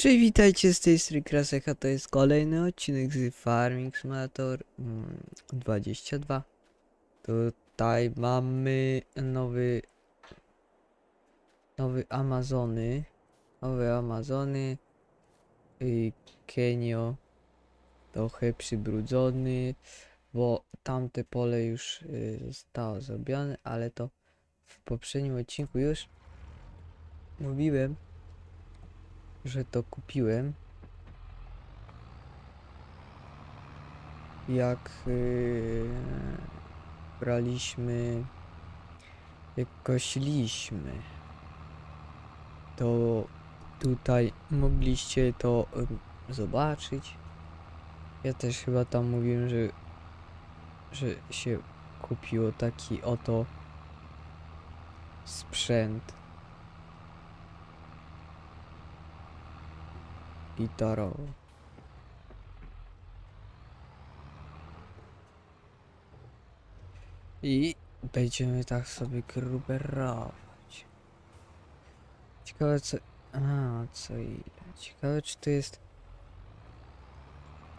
Cześć, witajcie z tej strony Kraseka, to jest kolejny odcinek z Farming Simulator mm, 22. Tutaj mamy nowy, nowy Amazony, nowe Amazony, y, Kenio, trochę przybrudzony, bo tamte pole już y, zostało zrobione, ale to w poprzednim odcinku już mówiłem, że to kupiłem. Jak yy, braliśmy, jak kosiliśmy, to tutaj mogliście to zobaczyć. Ja też chyba tam mówiłem, że, że się kupiło taki oto sprzęt. Gitarowo. I będziemy tak sobie gruberować. Ciekawe co... A, co ile. Ciekawe czy to jest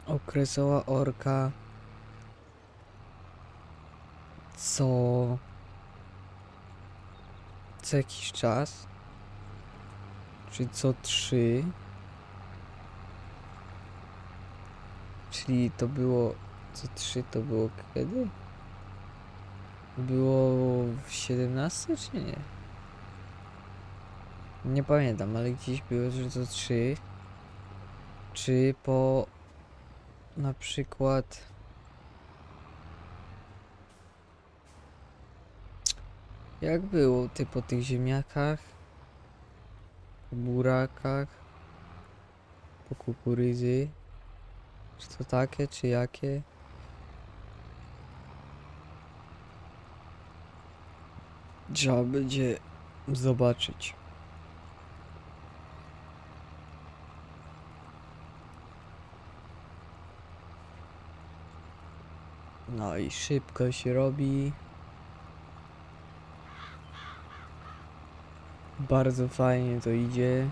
okresowa orka co co jakiś czas czy co trzy Czyli to było. Co 3 to było kiedy? Było w 17 czy nie? Nie pamiętam, ale gdzieś było, że to 3. Czy po na przykład jak było ty po tych ziemniakach, burakach, po kukurydzy? Czy to takie, czy jakie? Trzeba będzie zobaczyć. No i szybko się robi. Bardzo fajnie to idzie.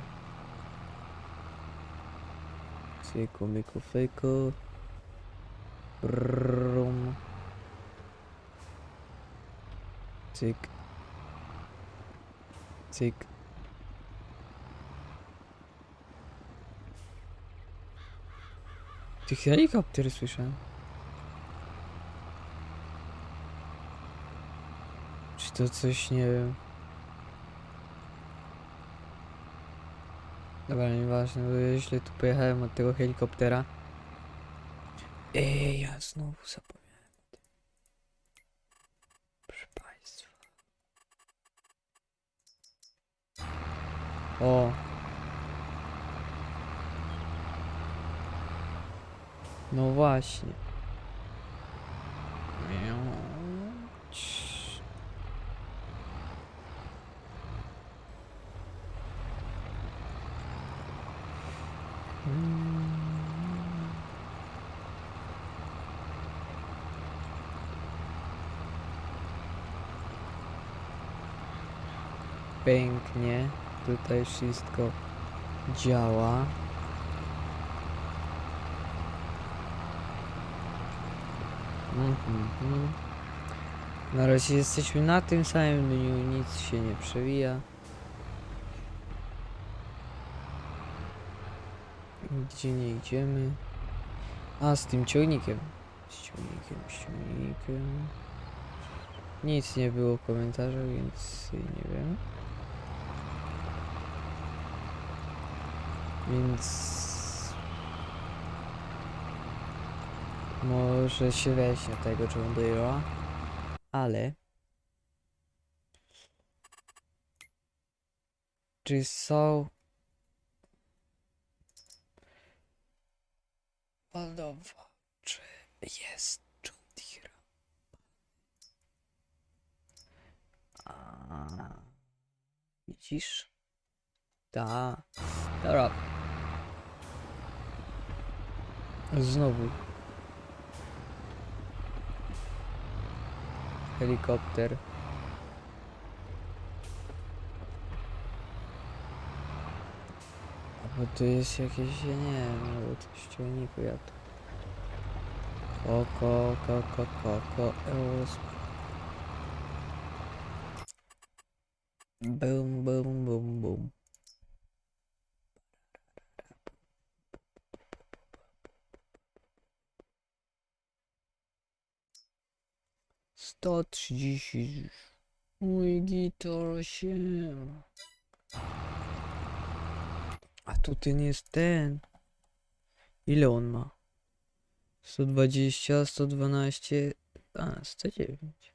Cyku, myku, fyku. Brum. Cyk. Cyk. Ty helikopter słyszę. Czy to coś, nie wiem. Dobra, nieważne, bo źle tu pojechałem od tego helikoptera. Ej, ja znowu zapomniałem. Proszę Państwa. O. No właśnie. Pięknie. Tutaj wszystko działa. Mhm. Na razie jesteśmy na tym samym menu, nic się nie przewija. Gdzie nie idziemy? A, z tym ciągnikiem. Z ciągnikiem, z ciągnikiem. Nic nie było w komentarzach, więc nie wiem. Więc... Może się weźmie tego John Deere'a. Ale... Czy są... Waldowa, czy jest Deere? A, widzisz? Ta. Dobra. Znowu. Helikopter. Bo tu jest jakieś, ja nie wiem, no, od ściągniku jak to. Koko, koko, koko, Eusp. Boom, boom, boom, boom. 130. Mój gitar. A tu ten jest ten. Ile on ma? 120, 112, a 109.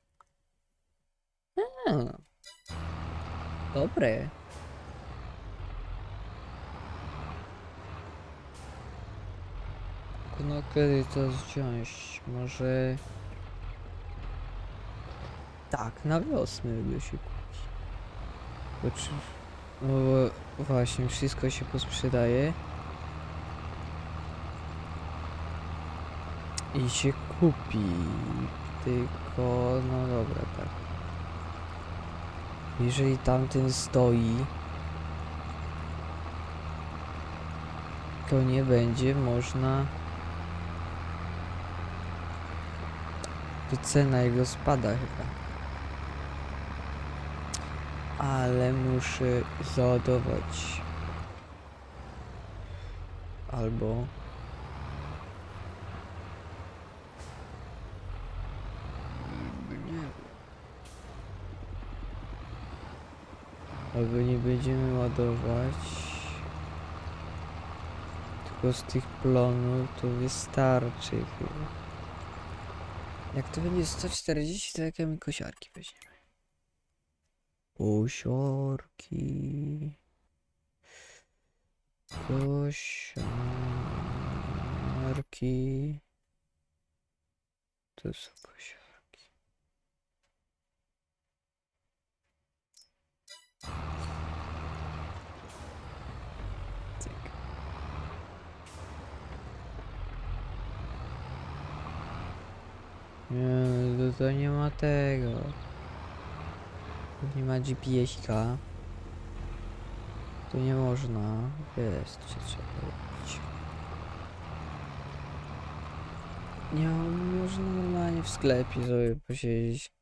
A, dobre. No kiedy to zdjąć? Może... Tak, na wiosnę by się kupić. Bo czy... No bo właśnie, wszystko się posprzedaje. I się kupi. Tylko, no dobra, tak. Jeżeli tamten stoi, to nie będzie można. To cena jego spada chyba. Ale muszę załadować. Albo. Albo nie będziemy ładować. Tylko z tych plonów to wystarczy chyba. Jak to będzie 140, to jakie my kosiarki weźmiemy? Kosiarki. Kosiarki. To są kosiarki. Nie, to, to nie ma tego. Nie ma GPS-ka. Tu nie można. Jest, czy trzeba robić. Nie, można normalnie w sklepie sobie posiedzieć.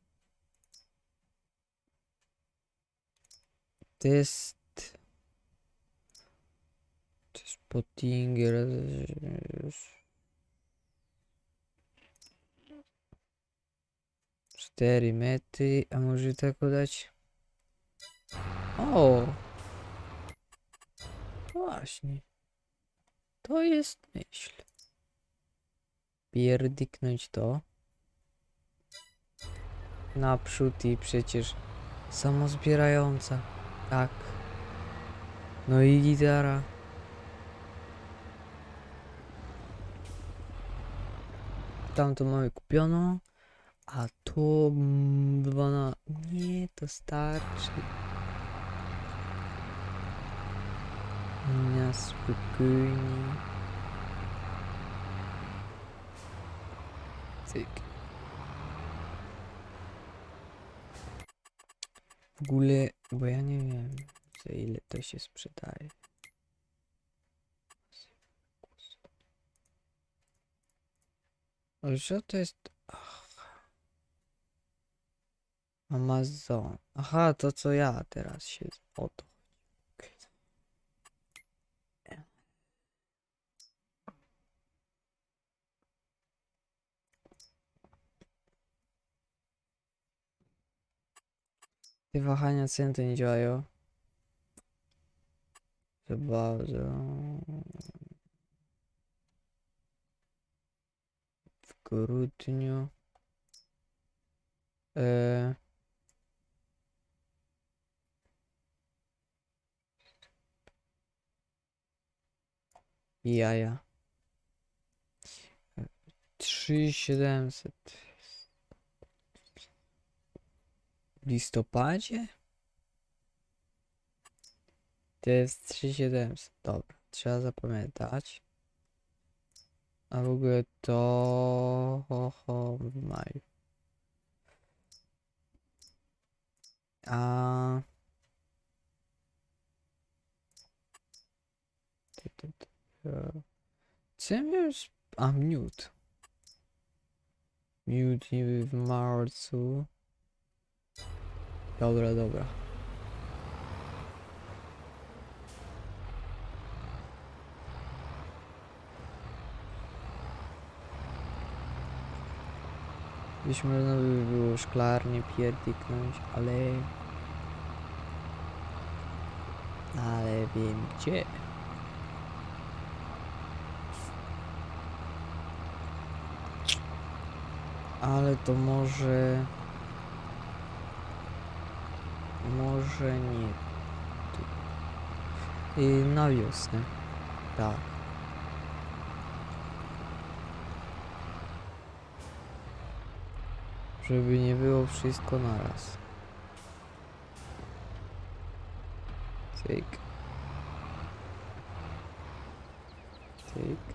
To jest Pottinger. Cztery metry, a może tak dać? O! Właśnie. To jest myśl. Pierdyknąć to. Naprzód i przecież samozbierająca. Tak. No i gitara. Tam to mamy kupiono. A to mm, bywa na... Nie, to starczy. Na spokojnie. Cyk. W ogóle, bo ja nie wiem, za ile to się sprzedaje. Co to jest? Ach. Amazon. Aha, to co ja teraz się o to. Te wahania cen to nie działają. Za bardzo. W grudniu. E... Jaja. E, 3700. listopadzie? To jest 3700. Dobra, trzeba zapamiętać. A w ogóle to ho, ho, w maju. A Co z... A, miód. Miód niby w marcu. Dobra, dobra. Gdzieś można by było szklarnie pierdyknąć, ale... Ale wiem gdzie. Ale to może... Może nie. Tu. Y, na wiosnę. Tak. Żeby nie było wszystko naraz. Cyk. Cyk.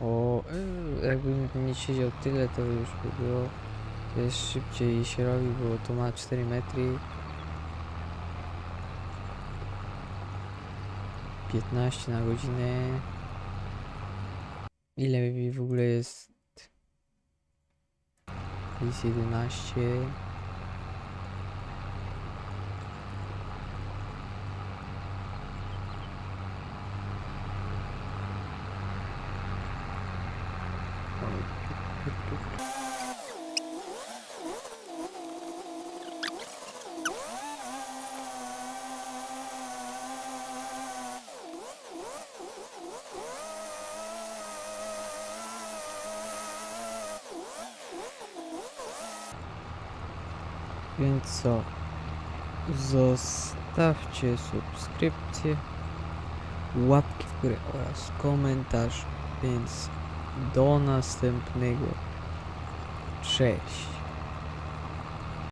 O, y, jakbym nie siedział tyle, to już by było jest szybciej się robi, bo to ma 4 metry. 15 na godzinę. Ile w ogóle jest? Jest 11. Więc co? Zostawcie subskrypcję, łapki w górę oraz komentarz. Więc do następnego. Cześć.